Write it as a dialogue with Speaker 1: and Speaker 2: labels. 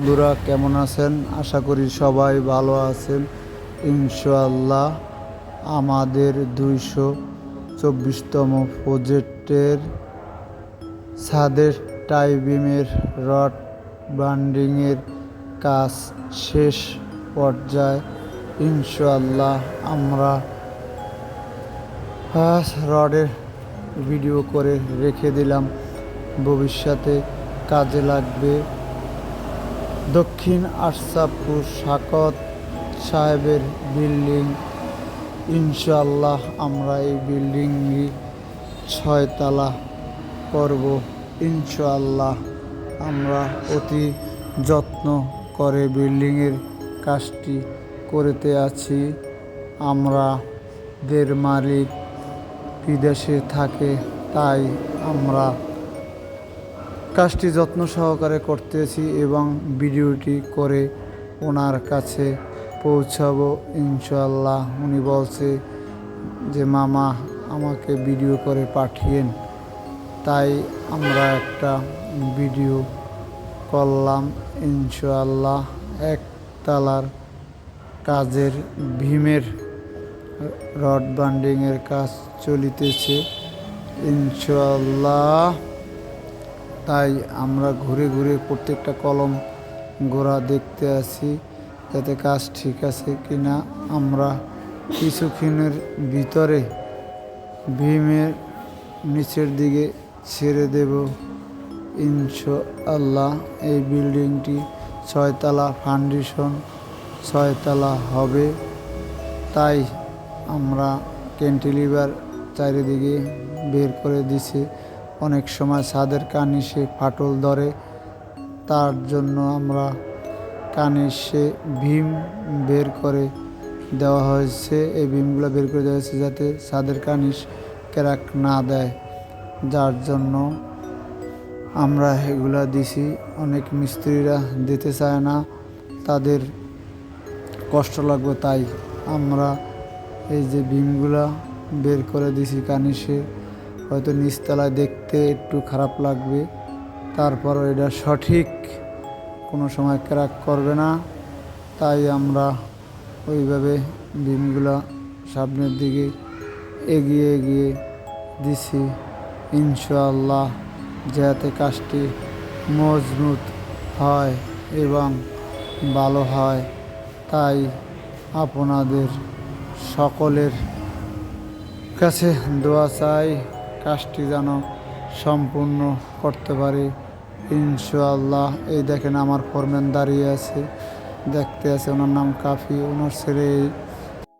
Speaker 1: বন্ধুরা, কেমন আছেন? আশা করি সবাই ভালো আছেন। ইনশাআল্লাহ আমাদের দুইশো চব্বিশতম প্রজেক্টের ছাদের টাইবিমের রড ব্রান্ডিংয়ের কাজ শেষ পর্যায়ে ইনশাআল্লাহ আমরা রডের ভিডিও করে রেখে দিলাম। ভবিষ্যতে কাজে লাগবে দক্ষিণ আশরাফপুর শাকত সাহেবের বিল্ডিং। ইনশাআল্লাহ আমরা এই বিল্ডিংটি ছয়তলা করব। ইনশাল্লাহ আমরা অতি যত্ন করে বিল্ডিংয়ের কাজটি করতে আছি। আমরা দের মালিক বিদেশে থাকে, তাই আমরা কাজটি যত্ন সহকারে করতেছি এবং ভিডিওটি করে ওনার কাছে পৌঁছাবো ইনশাল্লাহ উনি বলছে যে, মামা, আমাকে ভিডিও করে পাঠিয়েন। তাই আমরা একটা ভিডিও করলাম ইনশাল্লাহ একতলার কাজের ভীমের রড বান্ডিংয়ের কাজ চলিতেছে ইনশাল্লাহ তাই আমরা ঘুরে ঘুরে প্রত্যেকটা কলম গোড়া দেখতে আসি যাতে কাজ ঠিক আছে কি না আমরা কিছুক্ষণের ভিতরে ভীমের নিচের দিকে ছেড়ে দেব। ইনশাআল্লাহ এই বিল্ডিংটি ছয়তলা ফাউন্ডেশন ছয়তলা হবে। তাই আমরা ক্যান্টিলিভার চারিদিকে বের করে দিছি। অনেক সময় ছাদের কানিসে ফাটল ধরে, তার জন্য আমরা কানিসে ভীম বের করে দেওয়া হয়েছে। এই ভীমগুলো বের করে দেওয়া হয়েছে যাতে ছাদের কানিস ক্র্যাক না দেয়। যার জন্য আমরা এগুলা দিছি। অনেক মিস্ত্রিরা দিতে চায় না, তাদের কষ্ট লাগবে তাই। আমরা এই যে বিমগুলা বের করে দিছি কানিসে হয়তো নিচতলায় দেখতে একটু খারাপ লাগবে। তারপরও এটা সঠিক। কোনো সময় ক্র্যাক করবে না। তাই আমরা ওইভাবে বিমগুলা সামনের দিকে এগিয়ে এগিয়ে দিছি। ইনশাআল্লাহ যাতে কাজটি মজবুত হয় এবং ভালো হয়। তাই আপনাদের সকলের কাছে দোয়া চাই। কাজটি যেন সম্পূর্ণ করতে পারি। ইনশাআল্লাহ, এই দেখেন আমার ফোরম্যান দাঁড়িয়ে আছে, দেখতে আছে ওনার নাম কাফি, ওনার ছেলে